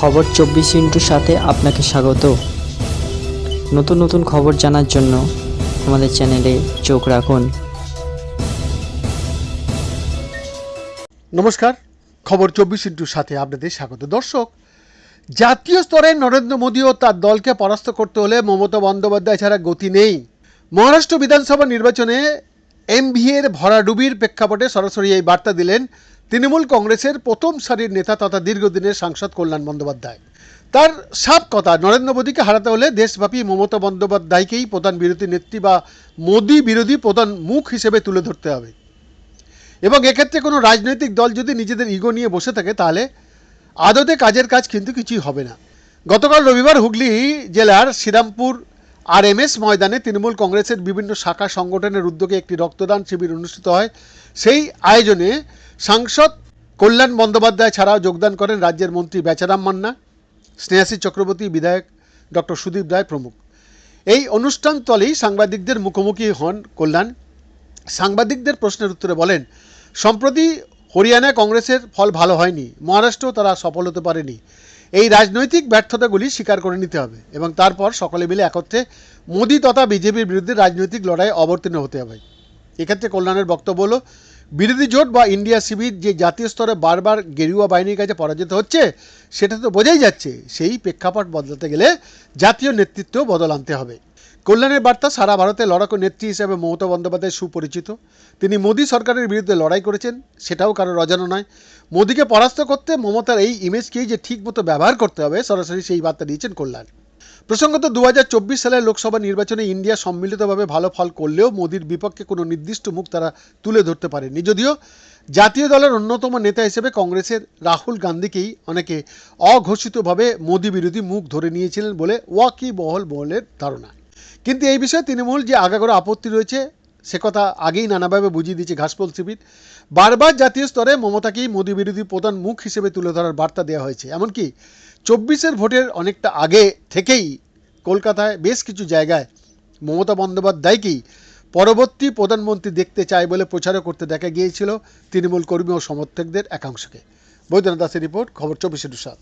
খবর চব্বিশ ইন্টুর সাথে আপনাকে স্বাগত। নতুন নতুন খবর জানার জন্য আমাদের চ্যানেলে চোখ রাখুন। নমস্কার, খবর চব্বিশ ইন্টুর সাথে আপনাদের স্বাগত। দর্শক, জাতীয় স্তরে নরেন্দ্র মোদী ও তার দলকে পরাস্ত করতে হলে মমতা বন্দ্যোপাধ্যায় ছাড়া গতি নেই। মহারাষ্ট্র বিধানসভা নির্বাচনে এমভি এর ভরাডুবির প্রেক্ষাপটে সরাসরি এই বার্তা দিলেন তৃণমূল কংগ্রেসের প্রথম সারির নেতা তথা দীর্ঘদিনের সাংসদ কল্যাণ বন্দ্যোপাধ্যায়। তার সাপ কথা, নরেন্দ্র মোদীকে হারাতে হলে দেশব্যাপী মমতা বন্দ্যোপাধ্যায়কেই প্রধান বিরোধী নেত্রী বা মোদী বিরোধী প্রধান মুখ হিসেবে তুলে ধরতে হবে। এবং এক্ষেত্রে কোনো রাজনৈতিক দল যদি নিজেদের ইগো নিয়ে বসে থাকে, তাহলে আদতে কাজের কাজ কিন্তু কিছুই হবে না। গতকাল রবিবার হুগলি জেলার শ্রীরামপুর আর এম এস ময়দানে তৃণমূল কংগ্রেসের বিভিন্ন শাখা সংগঠনের উদ্যোগে একটি রক্তদান শিবির অনুষ্ঠিত হয়। সেই আয়োজনে সাংসদ কল্যাণ বন্দ্যোপাধ্যায় ছাড়াও যোগদান করেন রাজ্যের মন্ত্রী বেচারাম মান্না স্নেহাসী চক্রবর্তী, বিধায়ক ডক্টর সুদীপ রায় প্রমুখ। এই অনুষ্ঠানতলেই সাংবাদিকদের মুখোমুখি হন কল্যাণ। সাংবাদিকদের প্রশ্নের উত্তরে বলেন, সম্প্রতি হরিয়ানায় কংগ্রেসের ফল ভালো হয়নি, মহারাষ্ট্রেও তারা সফল হতে পারেনি। এই রাজনৈতিক ব্যর্থতাগুলি স্বীকার করে নিতে হবে এবং তারপর সকলে মিলে একত্রে মোদি তথা বিজেপির বিরুদ্ধে রাজনৈতিক লড়াই অবতীর্ণ হতে হবে। এক্ষেত্রে কল্যাণের বক্তব্য হল, বিরোধী জোট বা ইন্ডিয়া শিবির যে জাতীয় স্তরে বারবার গেরুয়া বাহিনীর কাছে পরাজিত হচ্ছে, সেটা তো বোঝাই যাচ্ছে, সেই প্রেক্ষাপট বদলাতে গেলে জাতীয় নেতৃত্ব বদল আনতে হবে। কল্যাণের বার্তা, সারা ভারতে লড়াকু নেত্রী হিসেবে মমতা বন্দ্যোপাধ্যায় সুপরিচিত। তিনি মোদী সরকারের বিরুদ্ধে লড়াই করেছেন, সেটাও কারোর অজানা নয়। মোদীকে পরাস্ত করতে মমতার এই ইমেজকেই যে ঠিকমতো ব্যবহার করতে হবে, সরাসরি সেই বার্তা দিয়েছেন কল্যাণ। প্রসঙ্গত দু হাজার চব্বিশ সালের লোকসভা নির্বাচনে ইন্ডিয়া সম্মিলিতভাবে ভালো ফল করলেও মোদির বিপক্ষে কোনো নির্দিষ্ট মুখ তারা তুলে ধরতে পারেনি যদিও জাতীয় দলের অন্যতম নেতা হিসেবে কংগ্রেসের রাহুল গান্ধীকেই অনেকে অঘোষিতভাবে মোদী বিরোধী মুখ ধরে নিয়েছিলেন বলে ওয়াকি বহল বহলের ধারণা। কিন্তু এই বিষয়ে তৃণমূল যে আগাগোড়া আপত্তি রয়েছে, সে কথা আগেই নানাভাবে বুঝিয়ে দিয়েছে ঘাসফুল শিবির। বারবার জাতীয় স্তরে মমতাকেই মোদী বিরোধী প্রধান মুখ হিসেবে তুলে ধরার বার্তা দেওয়া হয়েছে। এমনকি চব্বিশের ভোটের অনেকটা আগে থেকেই কলকাতায় বেশ কিছু জায়গায় মমতা বন্দ্যোপাধ্যায়কেই পরবর্তী প্রধানমন্ত্রী দেখতে চায় বলে প্রচারও করতে দেখা গিয়েছিল তৃণমূল কর্মী ও সমর্থকদের একাংশকে। বৈদ্যনাথ দাসের রিপোর্ট, খবর চব্বিশে সাত